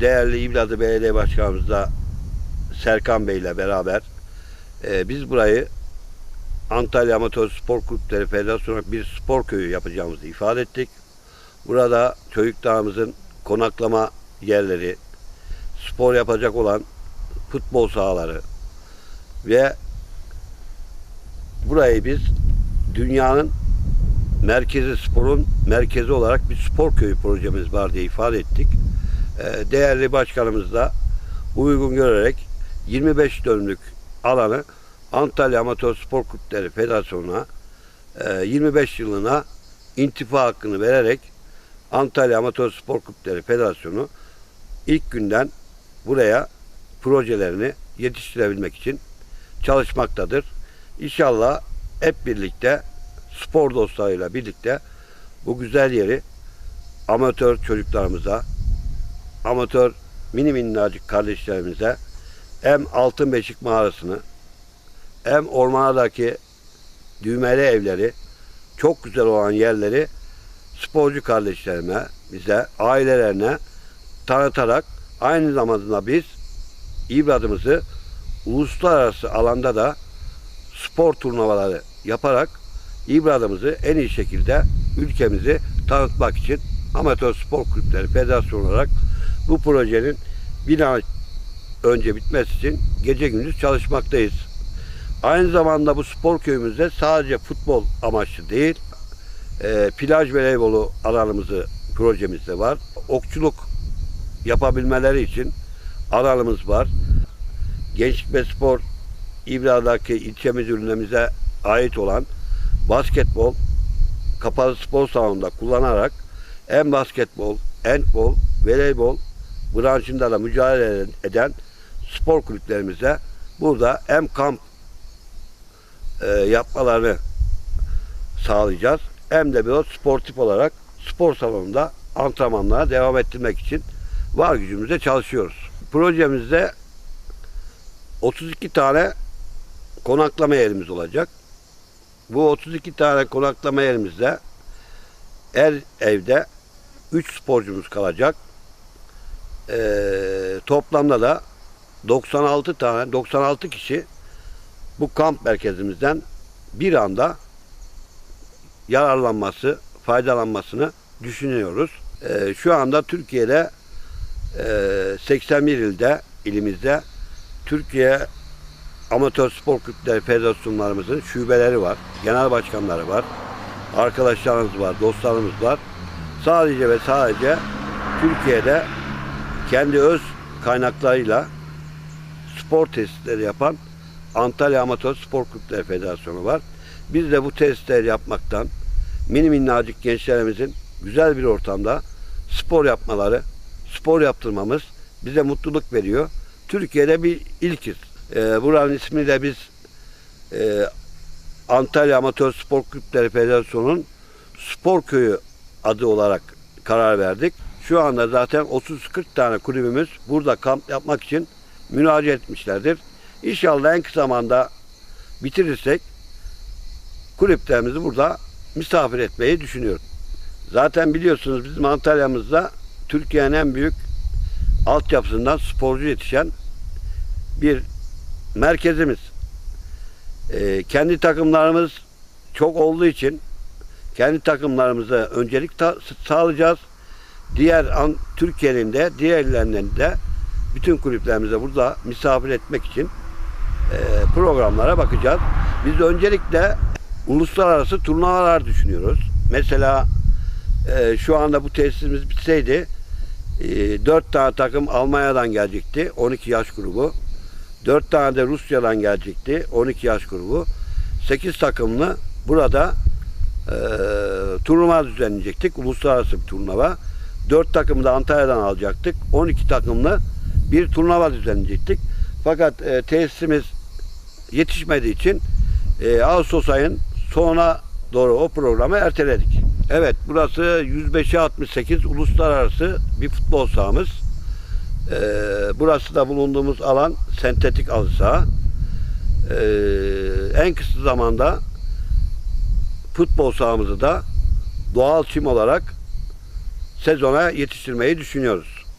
değerli İbladı Belediye Başkanımız da Serkan Bey ile beraber e, biz burayı Antalya Amatör Spor Kulüpleri Federasyonu bir spor köyü yapacağımızı ifade ettik. Burada çocuklarımızın konaklama yerleri, spor yapacak olan futbol sahaları ve burayı biz dünyanın merkezi sporun merkezi olarak bir spor köyü projemiz var diye ifade ettik. Ee, Değerli başkanımız da uygun görerek 25 dönümlük alanı Antalya Amatör Spor Kulüpleri Federasyonu'na e, 25 yılına intifa hakkını vererek Antalya Amatör Spor Kulüpleri Federasyonu ilk günden buraya projelerini yetiştirebilmek için çalışmaktadır. İnşallah hep birlikte spor dostlarıyla birlikte bu güzel yeri amatör çocuklarımıza, amatör mini minnacık kardeşlerimize hem Altın Beşik mağarasını hem ormanadaki düğmeli evleri çok güzel olan yerleri sporcu kardeşlerime, bize, ailelerine tanıtarak aynı zamanda biz İbradımızı uluslararası alanda da spor turnuvaları yaparak İbradımızı en iyi şekilde ülkemizi tanıtmak için Amatör Spor Kulüpleri Federasyonu olarak bu projenin bir an önce bitmesi için gece gündüz çalışmaktayız. Aynı zamanda bu spor köyümüzde sadece futbol amaçlı değil, e, plaj voleybolu alanımızı projemizde var. Okçuluk yapabilmeleri için alanımız var. Gençlik ve Spor İbra'daki ilçemiz ürünlerimize ait olan basketbol kapalı spor salonunda kullanarak hem basketbol, handbol, voleybol branşında da mücadele eden spor kulüplerimize burada hem kamp e, yapmalarını sağlayacağız hem de bir sportif olarak spor salonunda antrenmanlara devam ettirmek için var gücümüzle çalışıyoruz. Projemizde 32 tane konaklama yerimiz olacak. Bu 32 tane konaklama yerimizde her evde 3 sporcumuz kalacak. Ee, toplamda da 96 tane 96 kişi bu kamp merkezimizden bir anda yararlanması, faydalanmasını düşünüyoruz. Ee, şu anda Türkiye'de e, 81 ilde, ilimizde Türkiye Amatör Spor Kulüpleri Federasyonlarımızın şubeleri var, genel başkanları var, arkadaşlarımız var, dostlarımız var. Sadece ve sadece Türkiye'de kendi öz kaynaklarıyla spor tesisleri yapan Antalya Amatör Spor Kulüpleri Federasyonu var. Biz de bu tesisleri yapmaktan mini minnacık gençlerimizin güzel bir ortamda spor yapmaları, spor yaptırmamız bize mutluluk veriyor. Türkiye'de bir ilkiz. Ee, buranın ismini de biz e, Antalya Amatör Spor Kulüpleri Federasyonu'nun spor köyü adı olarak karar verdik. Şu anda zaten 30-40 tane kulübümüz burada kamp yapmak için müracaat etmişlerdir. İnşallah en kısa zamanda bitirirsek kulüplerimizi burada misafir etmeyi düşünüyorum. Zaten biliyorsunuz bizim Antalya'mızda Türkiye'nin en büyük altyapısından sporcu yetişen bir merkezimiz. Ee, kendi takımlarımız çok olduğu için kendi takımlarımıza öncelik sağlayacağız. Diğer Türkiye'nin de diğerlerinin de bütün kulüplerimize burada misafir etmek için e, programlara bakacağız. Biz öncelikle uluslararası turnuvalar düşünüyoruz. Mesela e, şu anda bu tesisimiz bitseydi e, 4 tane takım Almanya'dan gelecekti. 12 yaş grubu. 4 tane de Rusya'dan gelecekti. 12 yaş grubu. 8 takımlı burada e, turnuva düzenleyecektik. Uluslararası bir turnuva. 4 takımı da Antalya'dan alacaktık. 12 takımlı bir turnuva düzenleyecektik. Fakat e, tesisimiz yetişmediği için e, Ağustos ayın sonuna doğru o programı erteledik. Evet burası 105'e 68 uluslararası bir futbol sahamız. Ee, burası da bulunduğumuz alan sentetik halı saha. Ee, en kısa zamanda futbol sahamızı da doğal çim olarak sezona yetiştirmeyi düşünüyoruz.